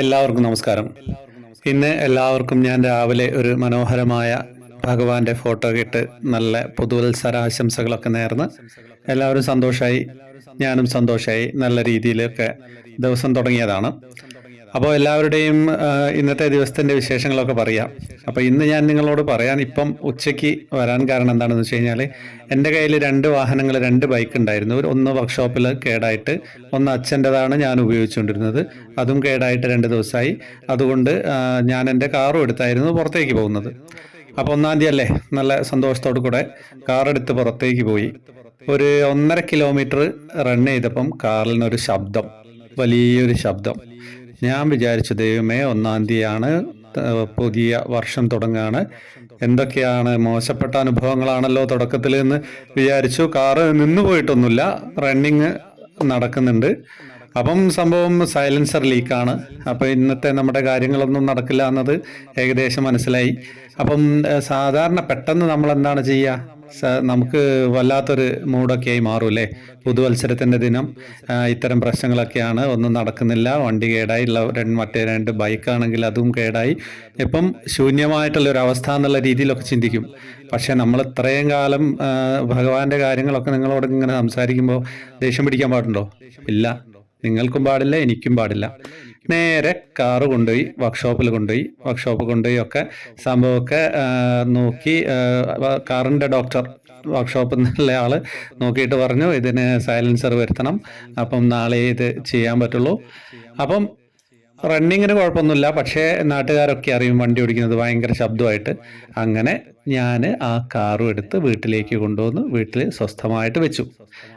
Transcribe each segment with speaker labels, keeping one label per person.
Speaker 1: എല്ലാവർക്കും നമസ്കാരം. ഇന്ന് എല്ലാവർക്കും ഞാൻ രാവിലെ ഒരു മനോഹരമായ ഭഗവാന്റെ ഫോട്ടോ ഇട്ട് നല്ല പുതുവത്സര ആശംസകളൊക്കെ നേർന്ന് എല്ലാവരും സന്തോഷമായി ഞാനും സന്തോഷമായി നല്ല രീതിയിലൊക്കെ ദിവസം തുടങ്ങിയതാണ്. അപ്പോൾ എല്ലാവരുടെയും ഇന്നത്തെ ദിവസത്തിന്റെ വിശേഷങ്ങളൊക്കെ പറയാം. അപ്പോൾ ഇന്ന് ഞാൻ നിങ്ങളോട് പറയാൻ ഇപ്പം ഉച്ചയ്ക്ക് വരാൻ കാരണം എന്താണെന്ന് വെച്ച് കഴിഞ്ഞാൽ എന്റെ കയ്യിൽ രണ്ട് വാഹനങ്ങൾ രണ്ട് ബൈക്ക് ഉണ്ടായിരുന്നു. ഒരു ഒന്ന് വർക്ക്ഷോപ്പിൽ കേടായിട്ട് ഒന്ന് അച്ഛന്റെതാണ് ഞാൻ ഉപയോഗിച്ചുകൊണ്ടിരുന്നത്. അതും കേടായിട്ട് രണ്ട് ദിവസമായി. അതുകൊണ്ട് ഞാൻ എന്റെ കാറും എടുത്തായിരുന്നു പുറത്തേക്ക് പോകുന്നത്. അപ്പോൾ ഒന്നാം തീയതി അല്ലേ? നല്ല സന്തോഷത്തോടു കൂടെ കാറെടുത്ത് പുറത്തേക്ക് പോയി. ഒരു ഒന്നര കിലോമീറ്റർ റൺ ചെയ്തപ്പം കാറിൽ നിന്നൊരു ശബ്ദം വലിയൊരു ശബ്ദം. ഞാൻ വിചാരിച്ചു ദൈവമേ ഒന്നാം തീയതിയാണ് പുതിയ വർഷം തുടങ്ങുകയാണ് എന്തൊക്കെയാണ് മോശപ്പെട്ട അനുഭവങ്ങളാണല്ലോ തുടക്കത്തിൽ എന്ന് വിചാരിച്ചു. കാറ് നിന്നു പോയിട്ടൊന്നുമില്ല റണ്ണിങ് നടക്കുന്നുണ്ട്. അപ്പം സംഭവം സൈലൻസർ ലീക്കാണ് അപ്പോൾ ഇന്നത്തെ നമ്മുടെ കാര്യങ്ങളൊന്നും നടക്കില്ല എന്നത് ഏകദേശം മനസ്സിലായി. അപ്പം സാധാരണ പെട്ടെന്ന് നമ്മൾ എന്താണ് ചെയ്യുക നമുക്ക് വല്ലാത്തൊരു മൂഡൊക്കെ ആയി മാറും അല്ലേ? പുതുവത്സരത്തിന്റെ ദിനം. ഇത്തരം പ്രശ്നങ്ങളൊക്കെയാണ്. ഒന്നും നടക്കുന്നില്ല. വണ്ടി കേടായി. മറ്റേ രണ്ട് ബൈക്കാണെങ്കിൽ അതും കേടായി. ഇപ്പം ശൂന്യമായിട്ടുള്ള ഒരു അവസ്ഥ എന്നുള്ള രീതിയിലൊക്കെ ചിന്തിക്കും. പക്ഷെ നമ്മൾ ഇത്രയും കാലം ഭഗവാന്റെ കാര്യങ്ങളൊക്കെ നിങ്ങളോട് ഇങ്ങനെ സംസാരിക്കുമ്പോൾ ദേഷ്യം പിടിക്കാൻ പാടുണ്ടോ? ഇല്ല. നിങ്ങൾക്കും പാടില്ല എനിക്കും പാടില്ല. നേരെ കാറ് കൊണ്ടുപോയി വർക്ക്ഷോപ്പിൽ കൊണ്ടുപോയി. വർക്ക്ഷോപ്പ് കൊണ്ടുപോയി ഒക്കെ സംഭവമൊക്കെ നോക്കി കാറിന്റെ ഡോക്ടർ വർക്ക്ഷോപ്പിൽ നിന്നുള്ള ആൾ നോക്കിയിട്ട് പറഞ്ഞു ഇതിന് സൈലൻസർ വരുത്തണം. അപ്പം നാളെ ഇത് ചെയ്യാൻ പറ്റുള്ളൂ. അപ്പം റണ്ണിങ്ങിന് കുഴപ്പമൊന്നുമില്ല. പക്ഷേ നാട്ടുകാരൊക്കെ അറിയും വണ്ടി ഓടിക്കുന്നത് ഭയങ്കര ശബ്ദമായിട്ട്. അങ്ങനെ ഞാൻ ആ കാറും എടുത്ത് വീട്ടിലേക്ക് കൊണ്ടുവന്ന്. വീട്ടിൽ സ്വസ്ഥമായിട്ട് വെച്ചു.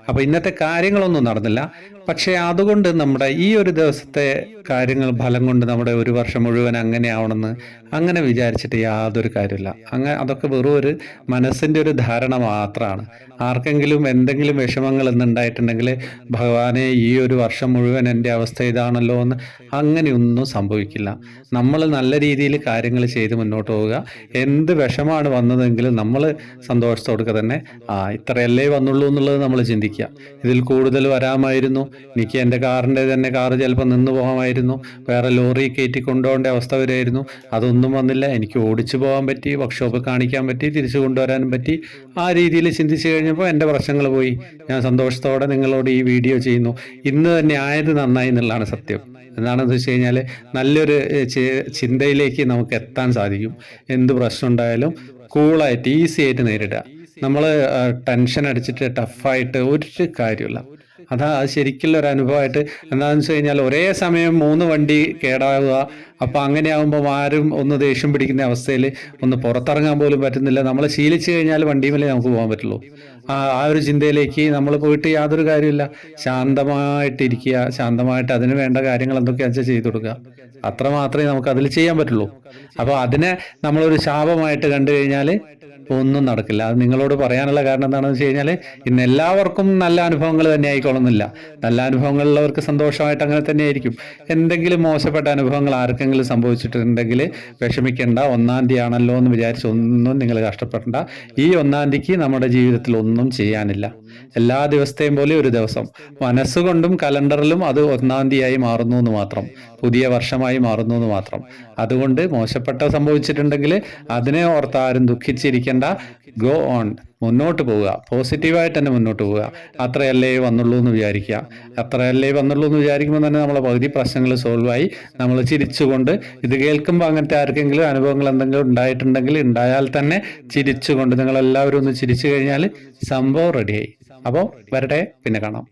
Speaker 1: അപ്പോൾ ഇന്നത്തെ കാര്യങ്ങളൊന്നും നടന്നില്ല. പക്ഷേ അതുകൊണ്ട് നമ്മുടെ ഈ ഒരു ദിവസത്തെ കാര്യങ്ങൾ ഫലം കൊണ്ട് നമ്മുടെ ഒരു വർഷം മുഴുവൻ അങ്ങനെ ആവണമെന്ന് അങ്ങനെ വിചാരിച്ചിട്ട് യാതൊരു കാര്യമില്ല. അങ്ങനെ അതൊക്കെ വെറും ഒരു മനസ്സിന്റെ ഒരു ധാരണ മാത്രമാണ് ആർക്കെങ്കിലും എന്തെങ്കിലും വിഷമങ്ങൾ എന്നുണ്ടായിട്ടുണ്ടെങ്കിൽ ഭഗവാനെ ഈ ഒരു വർഷം മുഴുവൻ എന്റെ അവസ്ഥ ഇതാണല്ലോ എന്ന് അങ്ങനെയൊന്നും സംഭവിക്കില്ല. നമ്മൾ നല്ല രീതിയിൽ കാര്യങ്ങൾ ചെയ്ത് മുന്നോട്ട് പോവുക. എന്ത് വിഷമാണ് വന്നതെങ്കിലും നമ്മൾ സന്തോഷത്തോടെ തന്നെ ആ ഇത്രയല്ലേ വന്നുള്ളൂ എന്നുള്ളത് നമ്മൾ ചിന്തിക്കുക. ഇതിൽ കൂടുതൽ വരാമായിരുന്നു. എനിക്ക് എന്റെ കാറിന്റെ തന്നെ കാറ് ചിലപ്പോൾ നിന്ന് പോകാമായിരുന്നു. വേറെ ലോറി കയറ്റി കൊണ്ടുപോകേണ്ട അവസ്ഥ വരുമായിരുന്നു അതൊന്നും വന്നില്ല. എനിക്ക് ഓടിച്ചു പോകാൻ പറ്റി വർക്ക്ഷോപ്പ് കാണിക്കാൻ പറ്റി തിരിച്ചു കൊണ്ടുവരാനും പറ്റി. ആ രീതിയിൽ ചിന്തിച്ചു കഴിഞ്ഞപ്പോൾ എന്റെ പ്രശ്നങ്ങൾ പോയി. ഞാൻ സന്തോഷത്തോടെ നിങ്ങളോട് ഈ വീഡിയോ ചെയ്യുന്നു. ഇന്ന് തന്നെ ആയത് നന്നായി എന്നുള്ളതാണ് സത്യം. എന്താണെന്ന് വെച്ച് കഴിഞ്ഞാൽ നല്ലൊരു ചിന്തയിലേക്ക് നമുക്ക് എത്താൻ സാധിക്കും. എന്ത് പ്രശ്നം ഉണ്ടായാലും കൂളായിട്ട് ഈസി ആയിട്ട് നേരിടുക നമ്മൾ ടെൻഷൻ അടിച്ചിട്ട് ടഫായിട്ട് ഒരു കാര്യമില്ല അതാ അത് ശരിക്കുള്ള ഒരു അനുഭവമായിട്ട് എന്താണെന്ന് വെച്ച് കഴിഞ്ഞാൽ ഒരേ സമയം മൂന്ന് വണ്ടി കേടാവുക അപ്പോൾ അങ്ങനെ ആകുമ്പോൾ ആരും ഒന്ന് ദേഷ്യം പിടിക്കുന്ന അവസ്ഥയിൽ ഒന്ന് പുറത്തിറങ്ങാൻ പോലും പറ്റുന്നില്ല. നമ്മൾ ശീലിച്ചു കഴിഞ്ഞാൽ വണ്ടിയുമല്ലേ നമുക്ക് പോകാൻ പറ്റുള്ളൂ. ആ ആ ഒരു ചിന്തയിലേക്ക് നമ്മൾ പോയിട്ട് യാതൊരു കാര്യമില്ല ശാന്തമായിട്ടിരിക്കുക ശാന്തമായിട്ട് അതിന് വേണ്ട കാര്യങ്ങൾ എന്തൊക്കെയാണെന്ന് വെച്ചാൽ ചെയ്തു കൊടുക്കുക. അത്ര മാത്രമേ നമുക്ക് അതിൽ ചെയ്യാൻ പറ്റുള്ളൂ. അപ്പോൾ അതിനെ നമ്മളൊരു ശാപമായിട്ട് കണ്ടു കഴിഞ്ഞാൽ ഒന്നും നടക്കില്ല. അത് നിങ്ങളോട് പറയാനുള്ള കാരണം എന്താണെന്ന് വെച്ച് കഴിഞ്ഞാൽ ഇന്ന് എല്ലാവർക്കും നല്ല അനുഭവങ്ങൾ തന്നെ ആയിക്കൊള്ളുന്നില്ല. നല്ല അനുഭവങ്ങളുള്ളവർക്ക് സന്തോഷമായിട്ട് അങ്ങനെ തന്നെ ആയിരിക്കും. എന്തെങ്കിലും മോശപ്പെട്ട അനുഭവങ്ങൾ ആർക്കെങ്കിലും സംഭവിച്ചിട്ടുണ്ടെങ്കിൽ വിഷമിക്കേണ്ട. ഒന്നാം തീയതി ആണല്ലോ എന്ന് വിചാരിച്ച് ഒന്നും നിങ്ങൾ കഷ്ടപ്പെടേണ്ട. ഈ ഒന്നാം തീയതിക്ക് നമ്മുടെ ജീവിതത്തിൽ ഒന്നും ചെയ്യാനില്ല. എല്ലാ ദിവസത്തെയും പോലെ ഒരു ദിവസം. മനസ്സുകൊണ്ടും കലണ്ടറിലും അത് ഒന്നാം തീയതിയായി മാറുന്നു എന്ന് മാത്രം. പുതിയ വർഷമായി മാറുന്നു എന്ന് മാത്രം. അതുകൊണ്ട് മോശപ്പെട്ട സംഭവിച്ചിട്ടുണ്ടെങ്കിൽ അതിനെ ഓർത്ത് ആരും ദുഃഖിച്ചിരിക്കേണ്ട. Go on. മുന്നോട്ട് പോവുക. പോസിറ്റീവായിട്ട് തന്നെ മുന്നോട്ട് പോവുക. അത്രയല്ലേ വന്നുള്ളൂ എന്ന് വിചാരിക്കുക. അത്രയല്ലേ വന്നുള്ളൂ എന്ന് വിചാരിക്കുമ്പോൾ തന്നെ നമ്മളെ പകുതി പ്രശ്നങ്ങൾ സോൾവ് ആയി നമ്മൾ ചിരിച്ചുകൊണ്ട് ഇത് കേൾക്കുമ്പോൾ അങ്ങനത്തെ ആർക്കെങ്കിലും അനുഭവങ്ങൾ എന്തെങ്കിലും ഉണ്ടായിട്ടുണ്ടെങ്കിൽ ഉണ്ടായാൽ തന്നെ ചിരിച്ചുകൊണ്ട് നിങ്ങൾ എല്ലാവരും ഒന്ന് ചിരിച്ചു കഴിഞ്ഞാൽ സംഭവം റെഡിയായി അപ്പോൾ വരട്ടെ പിന്നെ കാണാം.